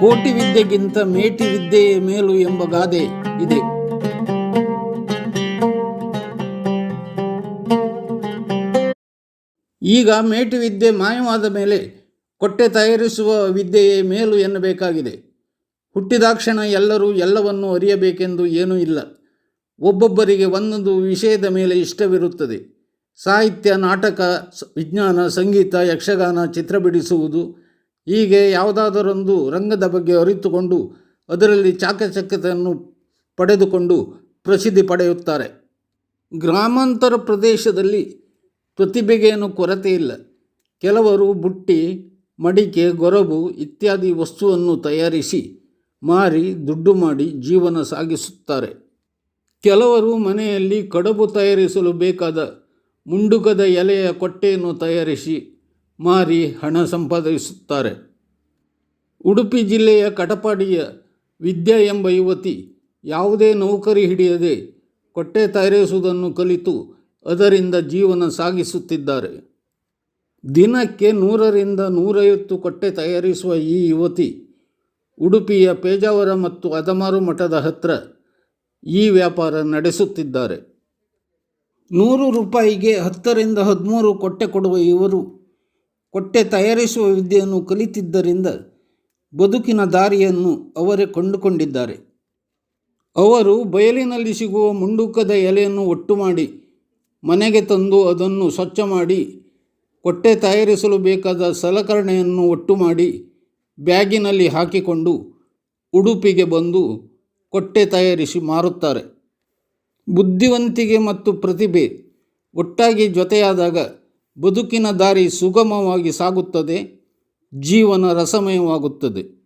ಕೋಟಿ ವಿದ್ಯೆಗಿಂತ ಮೇಟಿ ವಿದ್ಯೆಯೇ ಮೇಲು ಎಂಬ ಗಾದೆ ಇದೆ. ಈಗ ಮೇಟಿ ವಿದ್ಯೆ ಮಾಯವಾದ ಮೇಲೆ ಕೊಟ್ಟೆ ತಯಾರಿಸುವ ವಿದ್ಯೆಯೇ ಮೇಲು ಎನ್ನಬೇಕಾಗಿದೆ. ಹುಟ್ಟಿದಾಕ್ಷಣ ಎಲ್ಲರೂ ಎಲ್ಲವನ್ನು ಅರಿಯಬೇಕೆಂದು ಏನೂ ಇಲ್ಲ. ಒಬ್ಬೊಬ್ಬರಿಗೆ ಒಂದೊಂದು ವಿಷಯದ ಮೇಲೆ ಇಷ್ಟವಿರುತ್ತದೆ. ಸಾಹಿತ್ಯ, ನಾಟಕ ವಿಜ್ಞಾನ, ಸಂಗೀತ, ಯಕ್ಷಗಾನ ಚಿತ್ರ ಬಿಡಿಸುವುದು ಹೀಗೆ ಯಾವುದಾದರೊಂದು ರಂಗದ ಬಗ್ಗೆ ಅರಿತುಕೊಂಡು ಅದರಲ್ಲಿ ಚಾಕಚಕ್ಯತೆಯನ್ನು ಪಡೆದುಕೊಂಡು ಪ್ರಸಿದ್ಧಿ ಪಡೆಯುತ್ತಾರೆ. ಗ್ರಾಮಾಂತರ ಪ್ರದೇಶದಲ್ಲಿ ಪ್ರತಿಭೆಗೇನು ಕೊರತೆ ಇಲ್ಲ. ಕೆಲವರು ಬುಟ್ಟಿ, ಮಡಿಕೆ, ಗೊರಬು ಇತ್ಯಾದಿ ವಸ್ತುವನ್ನು ತಯಾರಿಸಿ ಮಾರಿ ದುಡ್ಡು ಮಾಡಿ ಜೀವನ ಸಾಗಿಸುತ್ತಾರೆ. ಕೆಲವರು ಮನೆಯಲ್ಲಿ ಕಡಬು ತಯಾರಿಸಲು ಬೇಕಾದ ಮುಂಡುಕದ ಎಲೆಯ ಕೊಟ್ಟೆಯನ್ನು ತಯಾರಿಸಿ ಮಾರಿ ಹಣ ಸಂಪಾದಿಸುತ್ತಾರೆ. ಉಡುಪಿ ಜಿಲ್ಲೆಯ ಕಟಪಾಡಿಯ ವಿದ್ಯಾ ಎಂಬ ಯುವತಿ ಯಾವುದೇ ನೌಕರಿ ಹಿಡಿಯದೆ ಕೊಟ್ಟೆ ತಯಾರಿಸುವುದನ್ನು ಕಲಿತು ಅದರಿಂದ ಜೀವನ ಸಾಗಿಸುತ್ತಿದ್ದಾರೆ. ದಿನಕ್ಕೆ ನೂರರಿಂದ ನೂರೈವತ್ತು ಕೊಟ್ಟೆ ತಯಾರಿಸುವ ಈ ಯುವತಿ ಉಡುಪಿಯ ಪೇಜಾವರ ಮತ್ತು ಅದಮಾರು ಮಠದ ಹತ್ತಿರ ಈ ವ್ಯಾಪಾರ ನಡೆಸುತ್ತಿದ್ದಾರೆ. ನೂರು ರೂಪಾಯಿಗೆ ಹತ್ತರಿಂದ ಹದಿಮೂರು ಕೊಟ್ಟೆ ಕೊಡುವ ಇವರು ಕೊಟ್ಟೆ ತಯಾರಿಸುವ ವಿದ್ಯೆಯನ್ನು ಕಲಿತಿದ್ದರಿಂದ ಬದುಕಿನ ದಾರಿಯನ್ನು ಅವರೇ ಕಂಡುಕೊಂಡಿದ್ದಾರೆ. ಅವರು ಬಯಲಿನಲ್ಲಿ ಸಿಗುವ ಮುಂಡುಕದ ಎಲೆಯನ್ನು ಒಟ್ಟು ಮಾಡಿ ಮನೆಗೆ ತಂದು ಅದನ್ನು ಸ್ವಚ್ಛ ಮಾಡಿ ಕೊಟ್ಟೆ ತಯಾರಿಸಲು ಬೇಕಾದ ಸಲಕರಣೆಯನ್ನು ಒಟ್ಟು ಮಾಡಿ ಬ್ಯಾಗಿನಲ್ಲಿ ಹಾಕಿಕೊಂಡು ಉಡುಪಿಗೆ ಬಂದು ಕೊಟ್ಟೆ ತಯಾರಿಸಿ ಮಾರುತ್ತಾರೆ. ಬುದ್ಧಿವಂತಿಕೆ ಮತ್ತು ಪ್ರತಿಭೆ ಒಟ್ಟಾಗಿ ಜೊತೆಯಾದಾಗ ಬದುಕಿನ ದಾರಿ ಸುಗಮವಾಗಿ ಸಾಗುತ್ತದೆ ಜೀವನ ರಸಮಯವಾಗುತ್ತದೆ.